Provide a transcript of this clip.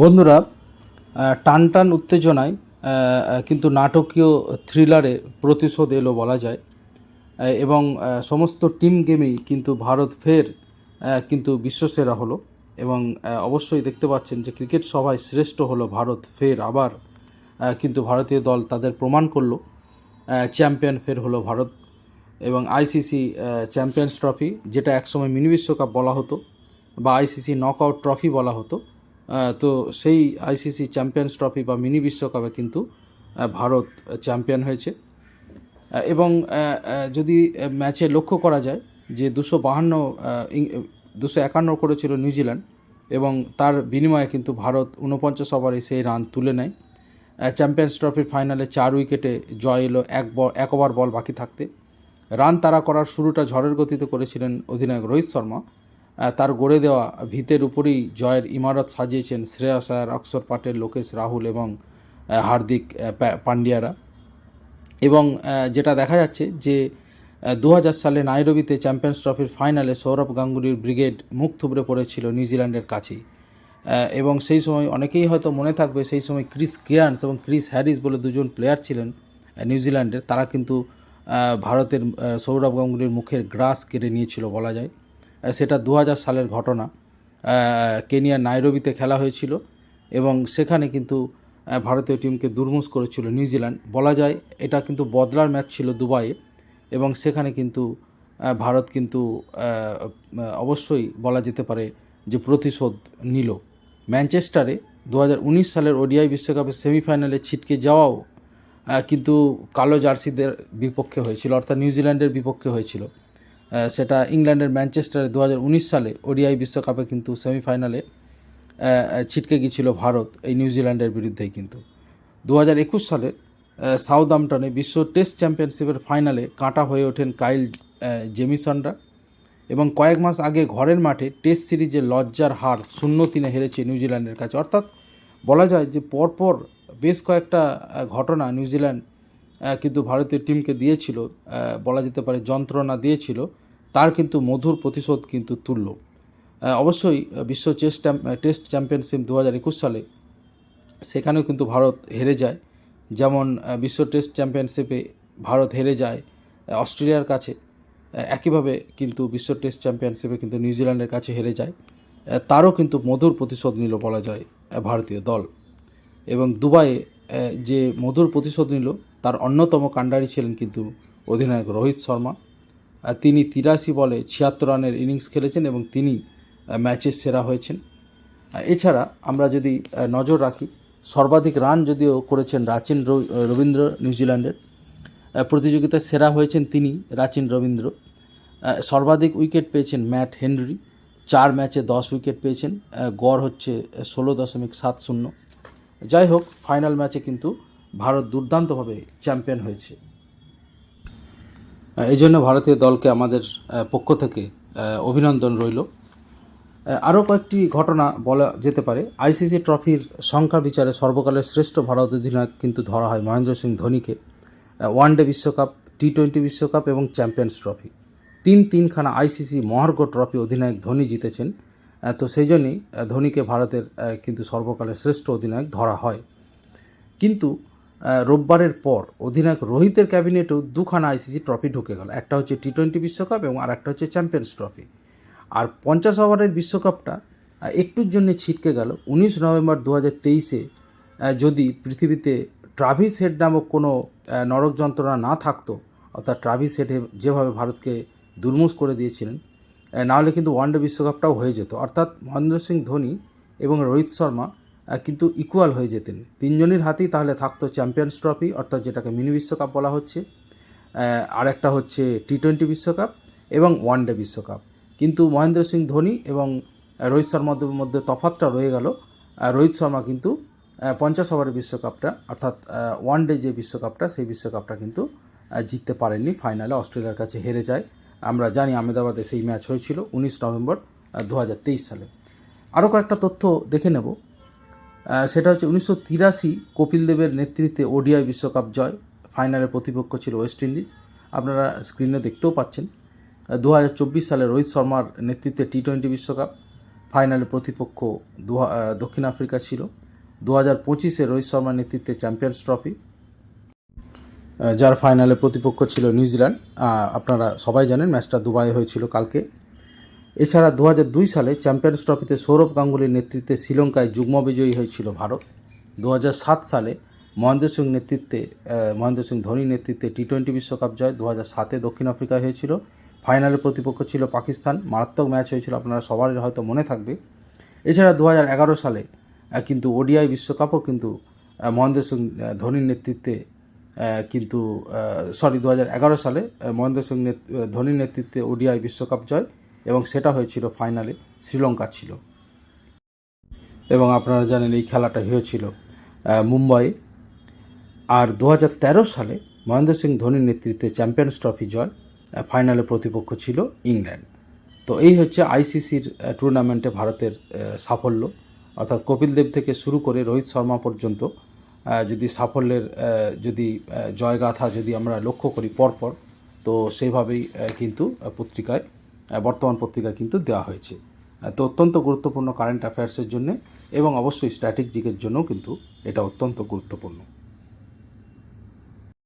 বন্ধুরা টান টান উত্তেজনায় কিন্তু নাটকীয় থ্রিলারে প্রতিশোধ এলো বলা যায়। এবং সমস্ত টিম গেমেই কিন্তু ভারত ফের কিন্তু বিশ্বসেরা হলো। এবং অবশ্যই দেখতে পাচ্ছেন যে ক্রিকেট সভায় শ্রেষ্ঠ হলো ভারত ফের আবার কিন্তু ভারতীয় দল তাদের প্রমাণ করল। চ্যাম্পিয়ন ফের হলো ভারত এবং আইসিসি চ্যাম্পিয়ন্স ট্রফি, যেটা একসময় মিনি বিশ্বকাপ বলা হতো বা আইসিসি নকআউট ট্রফি বলা হতো। তো সেই আইসিসি চ্যাম্পিয়ন্স ট্রফি বা মিনি বিশ্বকাপে কিন্তু ভারত চ্যাম্পিয়ন হয়েছে। এবং যদি ম্যাচে লক্ষ্য করা যায় যে দুশো বাহান্ন দুশো একান্ন করেছিল নিউজিল্যান্ড এবং তার বিনিময়ে কিন্তু ভারত উনপঞ্চাশ ওভারে সেই রান তুলে নেয়। চ্যাম্পিয়ন্স ট্রফির ফাইনালে চার উইকেটে জয় এলো, এক বল এক ওভার বল বাকি থাকতে। রান তারা করার শুরুটা ঝড়ের গতিতে করেছিলেন অধিনায়ক রোহিত শর্মা। তার গড়ে দেওয়া ভিতের উপরেই জয়ের ইমারত সাজিয়েছেন শ্রেয়াস আয়ার অক্ষর পাটেল লোকেশ রাহুল এবং হার্দিক পান্ডিয়ারা। এবং যেটা দেখা যাচ্ছে যে দু হাজার সালে নাইরবিতে চ্যাম্পিয়ন্স ট্রফির ফাইনালে সৌরভ গাঙ্গুলির ব্রিগেড মুখ থুবড়ে পড়েছিল নিউজিল্যান্ডের কাছেই। এবং সেই সময় অনেকেই হয়তো মনে থাকবে সেই সময় ক্রিস কেয়ার্নস এবং ক্রিস হ্যারিস বলে দুজন প্লেয়ার ছিলেন নিউজিল্যান্ডের। তারা কিন্তু ভারতের সৌরভ গাঙ্গুলির মুখের গ্রাস কেড়ে নিয়েছিল বলা যায়। সেটা দু হাজার সালের ঘটনা। আহ, কেনিয়ার নাইরবিতে খেলা হয়েছিল এবং সেখানে কিন্তু ভারতীয় টিমকে দুর্মুষ করেছিল নিউজিল্যান্ড। বলা যায় এটা কিন্তু বদলার ম্যাচ ছিল দুবাইয়ে এবং সেখানে কিন্তু ভারত কিন্তু অবশ্যই বলা যেতে পারে যে প্রতিশোধ নিল। ম্যানচেস্টারে দু হাজার উনিশ সালের ওডিআই বিশ্বকাপের সেমিফাইনালে ছিটকে যাওয়াও কিন্তু কালো জার্সিদের বিপক্ষে হয়েছিল অর্থাৎ নিউজিল্যান্ডের বিপক্ষে হয়েছিল। সেটা ইংল্যান্ডের ম্যানচেস্টারে দু হাজার উনিশ সালে ওডিআই বিশ্বকাপে কিন্তু সেমিফাইনালে ছিটকে গিয়েছিল ভারত এই নিউজিল্যান্ডের বিরুদ্ধেই কিন্তু। দু হাজার একুশ সালে সাউদাম্পটনে বিশ্ব টেস্ট চ্যাম্পিয়নশিপের ফাইনালে কাঁটা হয়ে ওঠেন কাইল জেমিসনরা এবং কয়েক মাস আগে ঘরের মাঠে টেস্ট সিরিজে লজ্জার হার শূন্য তিনে হেরেছে নিউজিল্যান্ডের কাছে। অর্থাৎ বলা যায় যে পরপর বেশ কয়েকটা ঘটনা নিউজিল্যান্ড কিন্তু ভারতীয় টিমকে দিয়েছিল বলা যেতে পারে যন্ত্রণা দিয়েছিল, তার কিন্তু মধুর প্রতিশোধ কিন্তু তুলল। অবশ্যই বিশ্ব চেস্ট টেস্ট চ্যাম্পিয়নশিপ দু হাজার একুশ সালে সেখানেও কিন্তু ভারত হেরে যায়। যেমন বিশ্ব টেস্ট চ্যাম্পিয়নশিপে ভারত হেরে যায় অস্ট্রেলিয়ার কাছে একইভাবে কিন্তু বিশ্ব টেস্ট চ্যাম্পিয়নশিপে কিন্তু নিউজিল্যান্ডের কাছে হেরে যায়। তারও কিন্তু মধুর প্রতিশোধ নিল বলা যায় ভারতীয় দল। এবং দুবাইয়ে যে মধুর প্রতিশোধ নিল তার অন্যতম কাণ্ডারি ছিলেন কিন্তু অধিনায়ক রোহিত শর্মা। তিনি তিরাশি বলে ছিয়াত্তর রানের ইনিংস খেলেছেন এবং তিনি ম্যাচের সেরা হয়েছেন। এছাড়া আমরা যদি নজর রাখি, সর্বাধিক রান যদিও করেছেন রাচিন রবীন্দ্র নিউজিল্যান্ডের প্রতিযোগিতায় সেরা হয়েছেন তিনি রাচিন রবীন্দ্র। সর্বাধিক উইকেট পেয়েছেন ম্যাট হেনরি, চার ম্যাচে দশ উইকেট পেয়েছেন গড় হচ্ছে ষোলো দশমিক সাত শূন্য। যাই হোক, ফাইনাল ম্যাচে কিন্তু ভারত দুর্দান্তভাবে চ্যাম্পিয়ন হয়েছে। এই জন্য ভারতীয় দলকে আমাদের পক্ষ থেকে অভিনন্দন রইল। আরও কয়েকটি ঘটনা বলা যেতে পারে। আইসিসি ট্রফির সংখ্যা বিচারে সর্বকালের শ্রেষ্ঠ ভারত অধিনায়ক কিন্তু ধরা হয় মহেন্দ্র সিং ধোনিকে। ওয়ানডে বিশ্বকাপ টি টোয়েন্টি বিশ্বকাপ এবং চ্যাম্পিয়ন্স ট্রফি। তিন তিনখানা আইসিসি মহার্ঘ ট্রফি অধিনায়ক ধোনি জিতেছেন। তো সেই জন্যই ধোনিকে ভারতের কিন্তু সর্বকালের শ্রেষ্ঠ অধিনায়ক ধরা হয়। কিন্তু রোববারের পর অধিনায়ক রোহিতের ক্যাবিনেটেও দুখানা আইসিসি ট্রফি ঢুকে গেল। একটা হচ্ছে টি টোয়েন্টি বিশ্বকাপ এবং আর একটা হচ্ছে চ্যাম্পিয়ন্স ট্রফি। আর পঞ্চাশ ওভারের বিশ্বকাপটা একটুর জন্য ছিটকে গেল। উনিশ নভেম্বর দু হাজার তেইশে যদি পৃথিবীতে ট্রাভিস হেড নামক কোনো নরক যন্ত্রণা না থাকতো, অর্থাৎ ট্রাভিস হেড যেভাবে ভারতকে দুর্মুষ করে দিয়েছিলেন নাহলে কিন্তু ওয়ানডে বিশ্বকাপটাও হয়ে যেত। অর্থাৎ মহেন্দ্র সিং ধোনি এবং রোহিত শর্মা কিন্তু ইকুয়াল হয়ে যেতেন। তিনজনের হাতেই তাহলে থাকতো চ্যাম্পিয়ন্স ট্রফি অর্থাৎ যেটাকে মিনি বিশ্বকাপ বলা হচ্ছে। আর একটা হচ্ছে টি টোয়েন্টি বিশ্বকাপ এবং ওয়ান ডে বিশ্বকাপ। কিন্তু মহেন্দ্র সিং ধোনি এবং রোহিত শর্মার মধ্যে তফাতটা রয়ে গেল। রোহিত শর্মা কিন্তু পঞ্চাশ ওভারের বিশ্বকাপটা, অর্থাৎ ওয়ান ডে যে বিশ্বকাপটা, সেই বিশ্বকাপটা কিন্তু জিততে পারেননি। ফাইনালে অস্ট্রেলিয়ার কাছে হেরে যায়। আমরা জানি আহমেদাবাদে সেই ম্যাচ হয়েছিল উনিশ নভেম্বর দু হাজার তেইশ সালে। আরও কয়েকটা তথ্য দেখে নেব। সেটা হচ্ছে উনিশশো তিরাশি কপিল দেবের নেতৃত্বে ওডিআই বিশ্বকাপ জয় ফাইনালের প্রতিপক্ষ ছিল ওয়েস্ট ইন্ডিজ আপনারা স্ক্রিনে দেখতেও পাচ্ছেন। দু হাজার চব্বিশ সালে রোহিত শর্মার নেতৃত্বে টি টোয়েন্টি বিশ্বকাপ ফাইনালে প্রতিপক্ষ দক্ষিণ আফ্রিকা ছিল। দু হাজার পঁচিশে রোহিত শর্মার নেতৃত্বে চ্যাম্পিয়ন্স ট্রফি যার ফাইনালে প্রতিপক্ষ ছিল নিউজিল্যান্ড আপনারা সবাই জানেন ম্যাচটা দুবাই হয়েছিল কালকে। এছাড়া দু সালে চ্যাম্পিয়ন্স ট্রফিতে সৌরভ গাঙ্গুলির নেতৃত্বে শ্রীলঙ্কায় যুগ্ম বিজয়ী হয়েছিল ভারত। দু সালে মহেন্দ্র সিং নেতৃত্বে মহেন্দ্র সিং ধোনির নেতৃত্বে টি টোয়েন্টি বিশ্বকাপ জয় দু সাতে দক্ষিণ আফ্রিকায় হয়েছিল। ফাইনালের প্রতিপক্ষ ছিল পাকিস্তান। মারাত্মক ম্যাচ হয়েছিল, আপনারা সবারই হয়তো মনে থাকবে। এছাড়া দু এগারো সালে কিন্তু ওডিআই বিশ্বকাপও কিন্তু মহেন্দ্র সিং ধোনির নেতৃত্বে কিন্তু সরি দু এগারো সালে মহেন্দ্র সিং ধোনির নেতৃত্বে ওডিআই বিশ্বকাপ জয়। এবং সেটা হয়েছিল ফাইনালে, শ্রীলঙ্কা ছিল। এবং আপনারা জানেন এই খেলাটা হয়েছিল মুম্বাই আর দু হাজার তেরো সালে মহেন্দ্র সিং ধোনির নেতৃত্বে চ্যাম্পিয়ন্স ট্রফি জয় ফাইনালে প্রতিপক্ষ ছিল ইংল্যান্ড। তো এই হচ্ছে আইসিসির টুর্নামেন্টে ভারতের সাফল্য। অর্থাৎ কপিল দেব থেকে শুরু করে রোহিত শর্মা পর্যন্ত যদি সাফল্যের যদি জয়গাথা যদি আমরা লক্ষ্য করি পরপর, তো সেইভাবেই কিন্তু পত্রিকায় বর্তমান পত্রিকা কিন্তু দেওয়া হয়েছে। তো অত্যন্ত গুরুত্বপূর্ণ কারেন্ট অ্যাফেয়ার্সের জন্য এবং অবশ্যই স্ট্র্যাটেজিকের জন্যও কিন্তু এটা অত্যন্ত গুরুত্বপূর্ণ।